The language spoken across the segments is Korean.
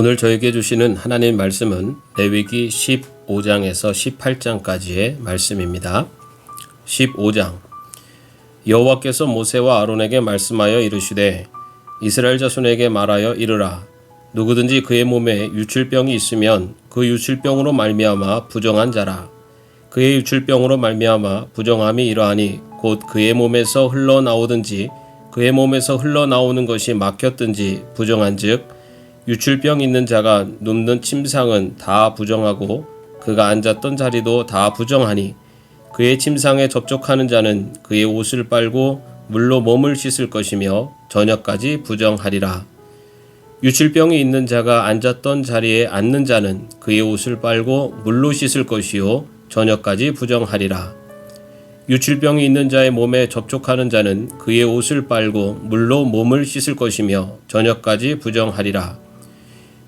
오늘 저에게 주시는 하나님 말씀은 레위기 15장에서 18장까지의 말씀입니다. 15장. 여호와께서 모세와 아론에게 말씀하여 이르시되 이스라엘 자손에게 말하여 이르라. 누구든지 그의 몸에 유출병이 있으면 그 유출병으로 말미암아 부정한 자라. 그의 유출병으로 말미암아 부정함이 이러하니 곧 그의 몸에서 흘러나오든지 그의 몸에서 흘러나오는 것이 막혔든지 부정한즉 유출병 있는 자가 눕는 침상은 다 부정하고 그가 앉았던 자리도 다 부정하니 그의 침상에 접촉하는 자는 그의 옷을 빨고 물로 몸을 씻을 것이며 저녁까지 부정하리라. 유출병이 있는 자가 앉았던 자리에 앉는 자는 그의 옷을 빨고 물로 씻을 것이요 저녁까지 부정하리라. 유출병이 있는 자의 몸에 접촉하는 자는 그의 옷을 빨고 물로 몸을 씻을 것이며 저녁까지 부정하리라.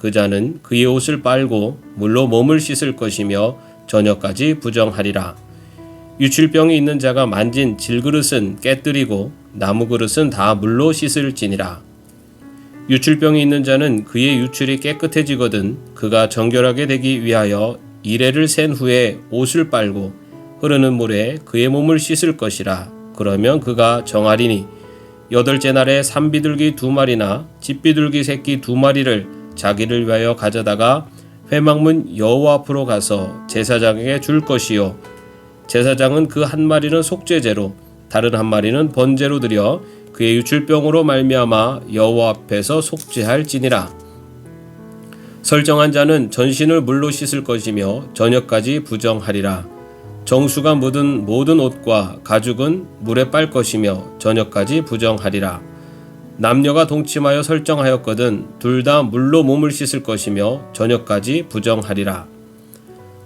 그 자는 그의 옷을 빨고 물로 몸을 씻을 것이며 저녁까지 부정하리라. 유출병이 있는 자가 만진 질그릇은 깨뜨리고 나무 그릇은 다 물로 씻을지니라. 유출병이 있는 자는 그의 유출이 깨끗해지거든 그가 정결하게 되기 위하여 이래를 센 후에 옷을 빨고 흐르는 물에 그의 몸을 씻을 것이라. 그러면 그가 정하리니 여덟째 날에 산비둘기 두 마리나 집비둘기 새끼 두 마리를 자기를 위하여 가져다가 회막문 여호와 앞으로 가서 제사장에게 줄 것이요. 제사장은 그 한 마리는 속죄제로 다른 한 마리는 번제로 드려 그의 유출병으로 말미암아 여호와 앞에서 속죄할지니라. 설정한 자는 전신을 물로 씻을 것이며 저녁까지 부정하리라. 정수가 묻은 모든 옷과 가죽은 물에 빨 것이며 저녁까지 부정하리라 남녀가 동침하여 설정하였거든 둘 다 물로 몸을 씻을 것이며 저녁까지 부정하리라.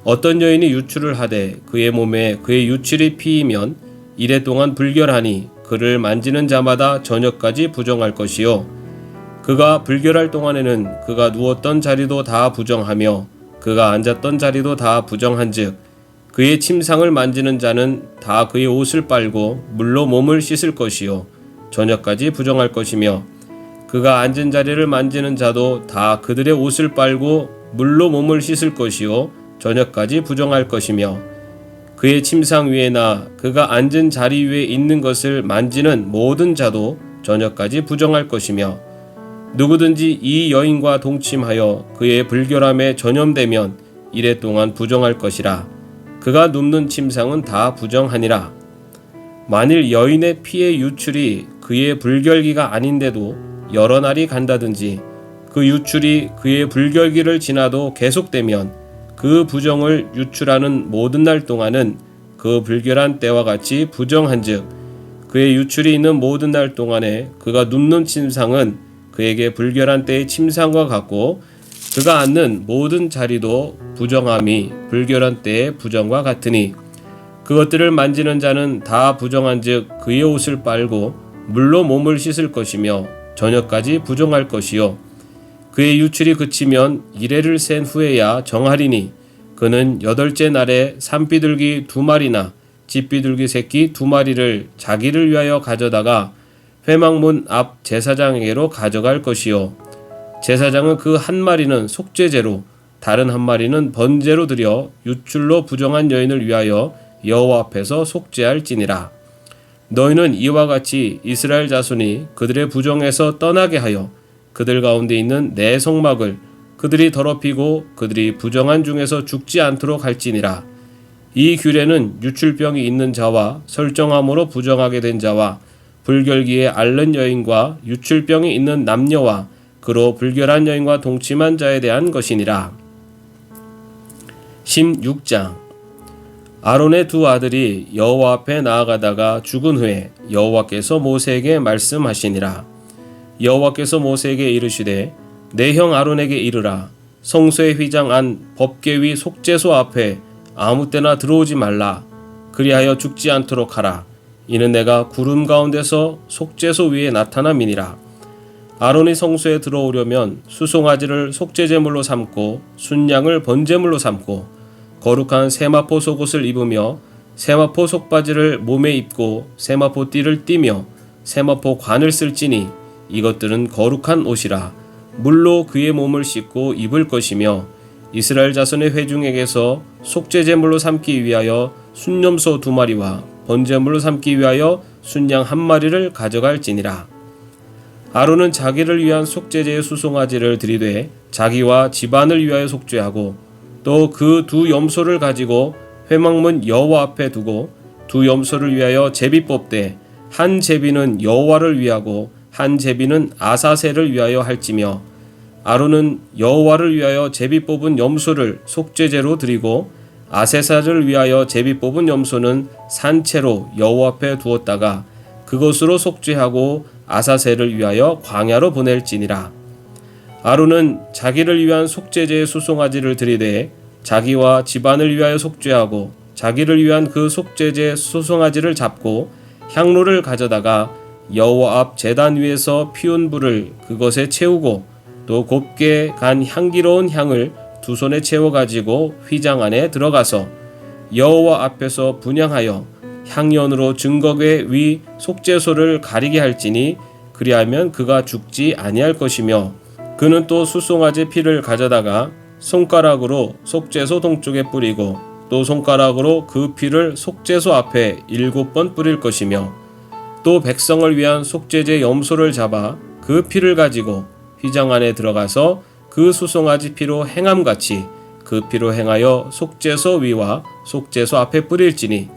어떤 여인이 유출을 하되 그의 몸에 그의 유출이 피이면 이래 동안 불결하니 그를 만지는 자마다 저녁까지 부정할 것이요 그가 불결할 동안에는 그가 누웠던 자리도 다 부정하며 그가 앉았던 자리도 다 부정한즉 그의 침상을 만지는 자는 다 그의 옷을 빨고 물로 몸을 씻을 것이요 저녁까지 부정할 것이며 그가 앉은 자리를 만지는 자도 다 그들의 옷을 빨고 물로 몸을 씻을 것이요 저녁까지 부정할 것이며 그의 침상 위에나 그가 앉은 자리 위에 있는 것을 만지는 모든 자도 저녁까지 부정할 것이며 누구든지 이 여인과 동침하여 그의 불결함에 전염되면 이래 동안 부정할 것이라. 그가 눕는 침상은 다 부정하니라 만일 여인의 피의 유출이 그의 불결기가 아닌데도 여러 날이 간다든지 그 유출이 그의 불결기를 지나도 계속되면 그 부정을 유출하는 모든 날 동안은 그 불결한 때와 같이 부정한즉 그의 유출이 있는 모든 날 동안에 그가 눕는 침상은 그에게 불결한 때의 침상과 같고 그가 앉는 모든 자리도 부정함이 불결한 때의 부정과 같으니 그것들을 만지는 자는 다 부정한즉 그의 옷을 빨고 물로 몸을 씻을 것이며 저녁까지 부정할 것이요. 그의 유출이 그치면 이래를 센 후에야 정하리니 그는 여덟째 날에 산비둘기 두 마리나 집비둘기 새끼 두 마리를 자기를 위하여 가져다가 회막문 앞 제사장에게로 가져갈 것이요. 제사장은 그 한 마리는 속죄제로 다른 한 마리는 번제로 드려 유출로 부정한 여인을 위하여 여호와 앞에서 속죄할지니라 너희는 이와 같이 이스라엘 자손이 그들의 부정에서 떠나게 하여 그들 가운데 있는 내 성막을 그들이 더럽히고 그들이 부정한 중에서 죽지 않도록 할지니라. 이 규례는 유출병이 있는 자와 설정함으로 부정하게 된 자와 불결기에 앓는 여인과 유출병이 있는 남녀와 그로 불결한 여인과 동침한 자에 대한 것이니라. 16장 아론의 두 아들이 여호와 앞에 나아가다가 죽은 후에 여호와께서 모세에게 말씀하시니라 여호와께서 모세에게 이르시되 내 형 아론에게 이르라 성소의 휘장 안 법궤위 속죄소 앞에 아무 때나 들어오지 말라. 그리하여 죽지 않도록 하라. 이는 내가 구름 가운데서 속죄소 위에 나타남이니라. 아론이 성소에 들어오려면 수송아지를 속죄제물로 삼고 순양을 번제물로 삼고 거룩한 세마포 속옷을 입으며 세마포 속바지를 몸에 입고 세마포 띠를 띠며 세마포 관을 쓸지니 이것들은 거룩한 옷이라 물로 그의 몸을 씻고 입을 것이며 이스라엘 자손의 회중에게서 속죄 제물로 삼기 위하여 순념소 두 마리와 번제물로 삼기 위하여 순양 한 마리를 가져갈지니라. 아론은 자기를 위한 속죄제의 수송아지를 들이되 자기와 집안을 위하여 속죄하고 또 그 두 염소를 가지고 회막문 여호와 앞에 두고 두 염소를 위하여 제비 뽑되 한 제비는 여호와를 위하고 한 제비는 아사셀을 위하여 할지며 아론은 여호와를 위하여 제비 뽑은 염소를 속죄제로 드리고 아세사를 위하여 제비 뽑은 염소는 산채로 여호와 앞에 두었다가 그것으로 속죄하고 아사셀을 위하여 광야로 보낼지니라 아론은 자기를 위한 속죄제의 수송아지를 들이되 자기와 집안을 위하여 속죄하고 자기를 위한 그 속죄제 수송아지를 잡고 향로를 가져다가 여호와 앞 제단 위에서 피운 불을 그것에 채우고 또 곱게 간 향기로운 향을 두 손에 채워 가지고 휘장 안에 들어가서 여호와 앞에서 분향하여 향연으로 증거궤 위 속죄소를 가리게 할지니 그리하면 그가 죽지 아니할 것이며 그는 또 수송아지 피를 가져다가 손가락으로 속죄소 동쪽에 뿌리고 또 손가락으로 그 피를 속죄소 앞에 일곱 번 뿌릴 것이며 또 백성을 위한 속죄제 염소를 잡아 그 피를 가지고 휘장 안에 들어가서 그 수송아지 피로 행함같이 그 피로 행하여 속죄소 위와 속죄소 앞에 뿌릴지니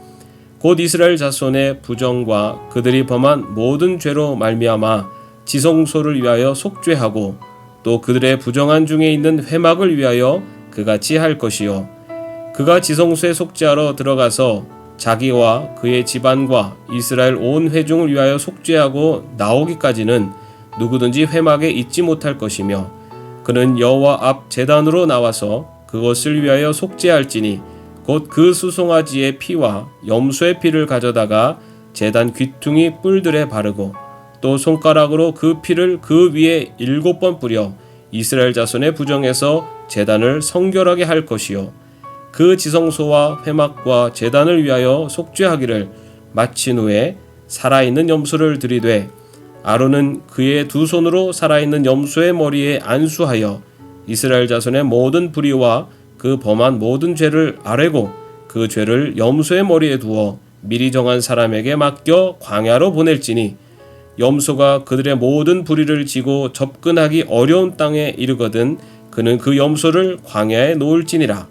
곧 이스라엘 자손의 부정과 그들이 범한 모든 죄로 말미암아 지성소를 위하여 속죄하고 또 그들의 부정한 중에 있는 회막을 위하여 그같이 할 것이요. 그가 지성소에 속죄하러 들어가서 자기와 그의 집안과 이스라엘 온 회중을 위하여 속죄하고 나오기까지는 누구든지 회막에 있지 못할 것이며 그는 여호와 앞 제단으로 나와서 그것을 위하여 속죄할지니 곧 그 수송아지의 피와 염소의 피를 가져다가 제단 귀퉁이 뿔들에 바르고 또 손가락으로 그 피를 그 위에 일곱 번 뿌려 이스라엘 자손의 부정에서 제단을 성결하게 할 것이요. 그 지성소와 회막과 제단을 위하여 속죄하기를 마친 후에 살아있는 염소를 들이되 아론은 그의 두 손으로 살아있는 염소의 머리에 안수하여 이스라엘 자손의 모든 불의와 그 범한 모든 죄를 아뢰고 그 죄를 염소의 머리에 두어 미리 정한 사람에게 맡겨 광야로 보낼지니 염소가 그들의 모든 불의를 지고 접근하기 어려운 땅에 이르거든 그는 그 염소를 광야에 놓을지니라.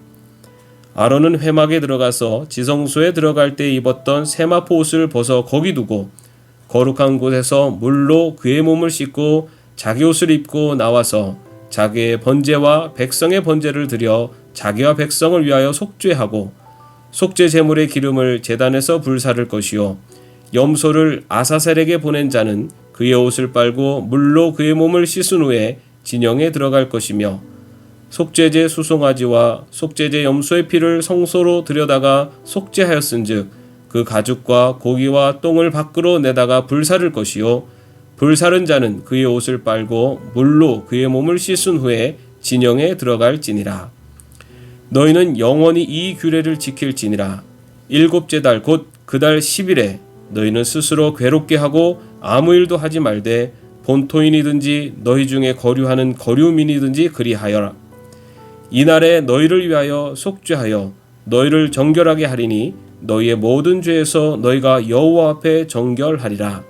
아론은 회막에 들어가서 지성소에 들어갈 때 입었던 세마포 옷을 벗어 거기 두고 거룩한 곳에서 물로 그의 몸을 씻고 자기 옷을 입고 나와서 자기의 번제와 백성의 번제를 드려 자기와 백성을 위하여 속죄하고 속죄 제물의 기름을 제단에서 불사를 것이요 염소를 아사셀에게 보낸 자는 그의 옷을 빨고 물로 그의 몸을 씻은 후에 진영에 들어갈 것이며 속죄제 수송아지와 속죄제 염소의 피를 성소로 들여다가 속죄하였은즉 그 가죽과 고기와 똥을 밖으로 내다가 불사를 것이요. 불사른 자는 그의 옷을 빨고 물로 그의 몸을 씻은 후에 진영에 들어갈지니라. 너희는 영원히 이 규례를 지킬지니라. 일곱째 달 곧 그 달 10일에 너희는 스스로 괴롭게 하고 아무 일도 하지 말되 본토인이든지 너희 중에 거류하는 거류민이든지 그리하여라 이날에 너희를 위하여 속죄하여 너희를 정결하게 하리니 너희의 모든 죄에서 너희가 여호와 앞에 정결하리라.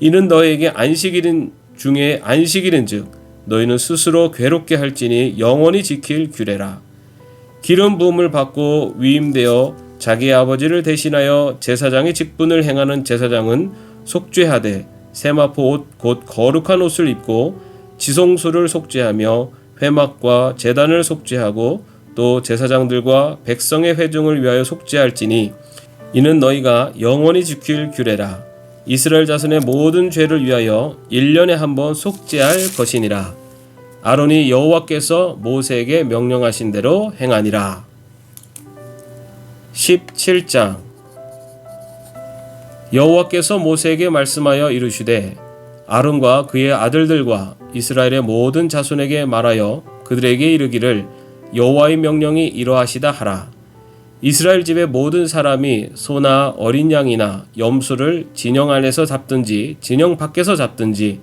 이는 너희에게 안식일인 중에 안식일인즉 너희는 스스로 괴롭게 할지니 영원히 지킬 규례라. 기름 부음을 받고 위임되어 자기 아버지를 대신하여 제사장의 직분을 행하는 제사장은 속죄하되 세마포 옷 곧 거룩한 옷을 입고 지성소를 속죄하며 회막과 제단을 속죄하고 또 제사장들과 백성의 회중을 위하여 속죄할지니 이는 너희가 영원히 지킬 규례라 이스라엘 자손의 모든 죄를 위하여 1년에 한 번 속죄할 것이니라 아론이 여호와께서 모세에게 명령하신 대로 행하니라. 17장 여호와께서 모세에게 말씀하여 이르시되 아론과 그의 아들들과 이스라엘의 모든 자손에게 말하여 그들에게 이르기를 여호와의 명령이 이러하시다 하라. 이스라엘 집의 모든 사람이 소나 어린 양이나 염소를 진영 안에서 잡든지 진영 밖에서 잡든지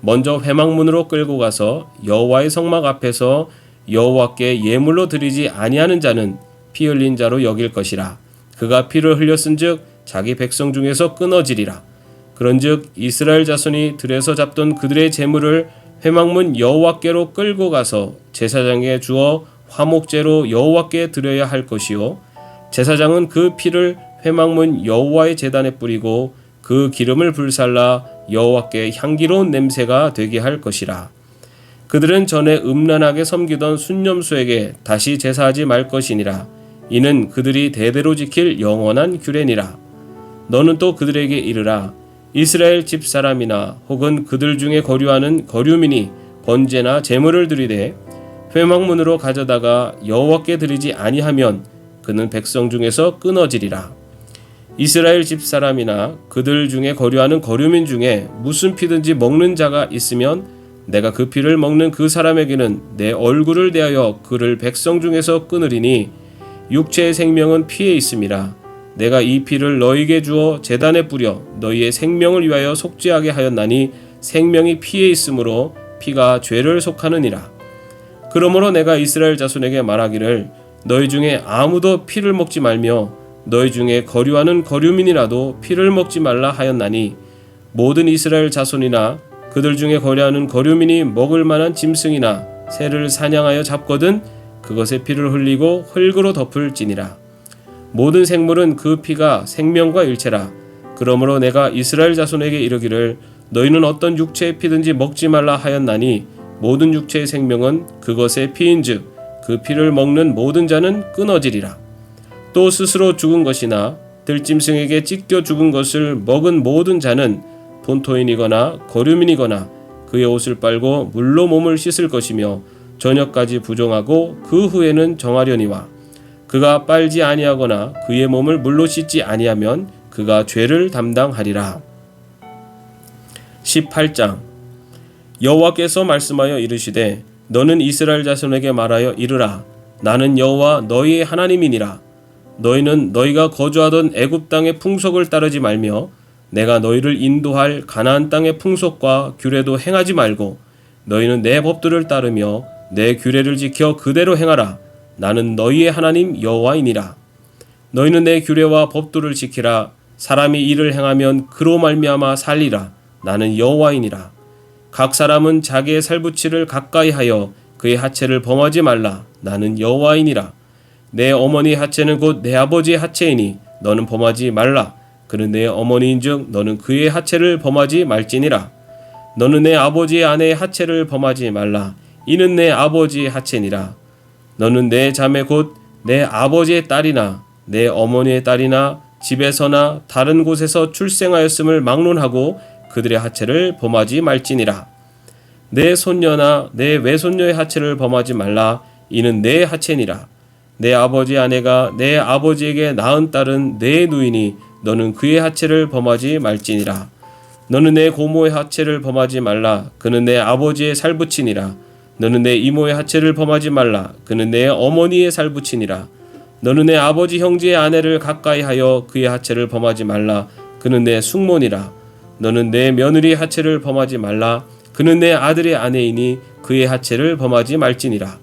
먼저 회막문으로 끌고 가서 여호와의 성막 앞에서 여호와께 예물로 드리지 아니하는 자는 피 흘린 자로 여길 것이라 그가 피를 흘렸은즉 자기 백성 중에서 끊어지리라 그런즉 이스라엘 자손이 들에서 잡던 그들의 재물을 회막문 여호와께로 끌고 가서 제사장에게 주어 화목제로 여호와께 드려야 할 것이요 제사장은 그 피를 회막문 여호와의 제단에 뿌리고 그 기름을 불살라 여호와께 향기로운 냄새가 되게 할 것이라. 그들은 전에 음란하게 섬기던 순념수에게 다시 제사하지 말 것이니라. 이는 그들이 대대로 지킬 영원한 규례니라. 너는 또 그들에게 이르라. 이스라엘 집 사람이나 혹은 그들 중에 거류하는 거류민이 번제나 제물을 드리되 회막문으로 가져다가 여호와께 드리지 아니하면 그는 백성 중에서 끊어지리라. 이스라엘 집 사람이나 그들 중에 거류하는 거류민 중에 무슨 피든지 먹는 자가 있으면 내가 그 피를 먹는 그 사람에게는 내 얼굴을 대하여 그를 백성 중에서 끊으리니 육체의 생명은 피에 있음이라 내가 이 피를 너희에게 주어 제단에 뿌려 너희의 생명을 위하여 속죄하게 하였나니 생명이 피에 있으므로 피가 죄를 속하느니라. 그러므로 내가 이스라엘 자손에게 말하기를 너희 중에 아무도 피를 먹지 말며 너희 중에 거류하는 거류민이라도 피를 먹지 말라 하였나니 모든 이스라엘 자손이나 그들 중에 거류하는 거류민이 먹을 만한 짐승이나 새를 사냥하여 잡거든 그것의 피를 흘리고 흙으로 덮을지니라. 모든 생물은 그 피가 생명과 일체라. 그러므로 내가 이스라엘 자손에게 이르기를 너희는 어떤 육체의 피든지 먹지 말라 하였나니 모든 육체의 생명은 그것의 피인즉 그 피를 먹는 모든 자는 끊어지리라. 또 스스로 죽은 것이나 들짐승에게 찢겨 죽은 것을 먹은 모든 자는 본토인이거나 거류민이거나 그의 옷을 빨고 물로 몸을 씻을 것이며 저녁까지 부정하고 그 후에는 정하려니와 그가 빨지 아니하거나 그의 몸을 물로 씻지 아니하면 그가 죄를 담당하리라. 18장. 여호와께서 말씀하여 이르시되 너는 이스라엘 자손에게 말하여 이르라. 나는 여호와 너희의 하나님이니라. 너희는 너희가 거주하던 애굽 땅의 풍속을 따르지 말며 내가 너희를 인도할 가나안 땅의 풍속과 규례도 행하지 말고 너희는 내 법들을 따르며 내 규례를 지켜 그대로 행하라. 나는 너희의 하나님 여호와이니라. 너희는 내 규례와 법도를 지키라. 사람이 이를 행하면 그로 말미암아 살리라. 나는 여호와이니라. 각 사람은 자기의 살부치를 가까이 하여 그의 하체를 범하지 말라. 나는 여호와이니라. 내 어머니 하체는 곧 내 아버지의 하체이니 너는 범하지 말라. 그는 내 어머니인즉 너는 그의 하체를 범하지 말지니라. 너는 내 아버지의 아내의 하체를 범하지 말라. 이는 내 아버지의 하체니라. 너는 내 자매 곧 내 아버지의 딸이나 내 어머니의 딸이나 집에서나 다른 곳에서 출생하였음을 막론하고 그들의 하체를 범하지 말지니라. 내 손녀나 내 외손녀의 하체를 범하지 말라. 이는 내 하체니라. 내 아버지 아내가 내 아버지에게 낳은 딸은 내 누이니 너는 그의 하체를 범하지 말지니라. 너는 내 고모의 하체를 범하지 말라. 그는 내 아버지의 살부친이라. 너는 내 이모의 하체를 범하지 말라. 그는 내 어머니의 살부친이라. 너는 내 아버지 형제의 아내를 가까이 하여 그의 하체를 범하지 말라. 그는 내 숙모니라. 너는 내 며느리의 하체를 범하지 말라. 그는 내 아들의 아내이니 그의 하체를 범하지 말지니라.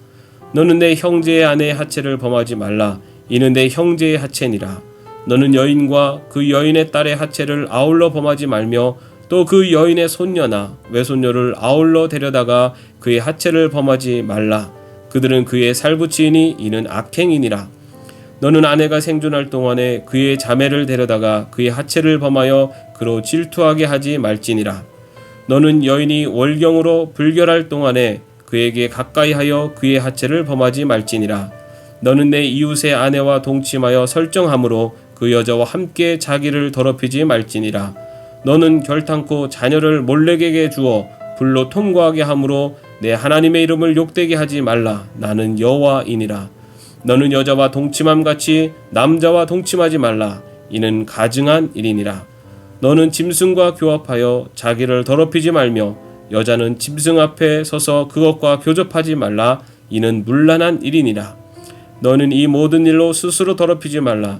너는 내 형제의 아내의 하체를 범하지 말라. 이는 내 형제의 하체니라. 너는 여인과 그 여인의 딸의 하체를 아울러 범하지 말며 또 그 여인의 손녀나 외손녀를 아울러 데려다가 그의 하체를 범하지 말라. 그들은 그의 살부치이니 이는 악행이니라. 너는 아내가 생존할 동안에 그의 자매를 데려다가 그의 하체를 범하여 그로 질투하게 하지 말지니라. 너는 여인이 월경으로 불결할 동안에 그에게 가까이 하여 그의 하체를 범하지 말지니라. 너는 내 이웃의 아내와 동침하여 설정함으로 그 여자와 함께 자기를 더럽히지 말지니라. 너는 결탄코 자녀를 몰렉에게 주어 불로 통과하게 함으로 내 하나님의 이름을 욕되게 하지 말라. 나는 여호와이니라. 너는 여자와 동침함 같이 남자와 동침하지 말라. 이는 가증한 일이니라. 너는 짐승과 교합하여 자기를 더럽히지 말며 여자는 짐승 앞에 서서 그것과 교접하지 말라. 이는 문란한 일이니라. 너는 이 모든 일로 스스로 더럽히지 말라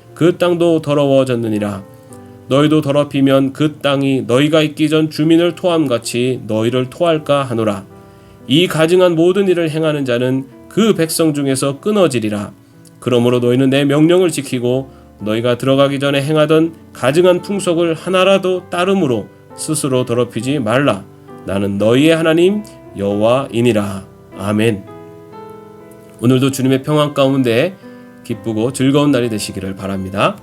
그 땅도 더러워졌느니라. 너희도 더럽히면 그 땅이 너희가 있기 전 주민을 토함 같이 너희를 토할까 하노라. 이 가증한 모든 일을 행하는 자는 그 백성 중에서 끊어지리라. 그러므로 너희는 내 명령을 지키고 너희가 들어가기 전에 행하던 가증한 풍속을 하나라도 따름으로 스스로 더럽히지 말라. 나는 너희의 하나님 여호와이니라. 아멘. 오늘도 주님의 평안 가운데 기쁘고 즐거운 날이 되시기를 바랍니다.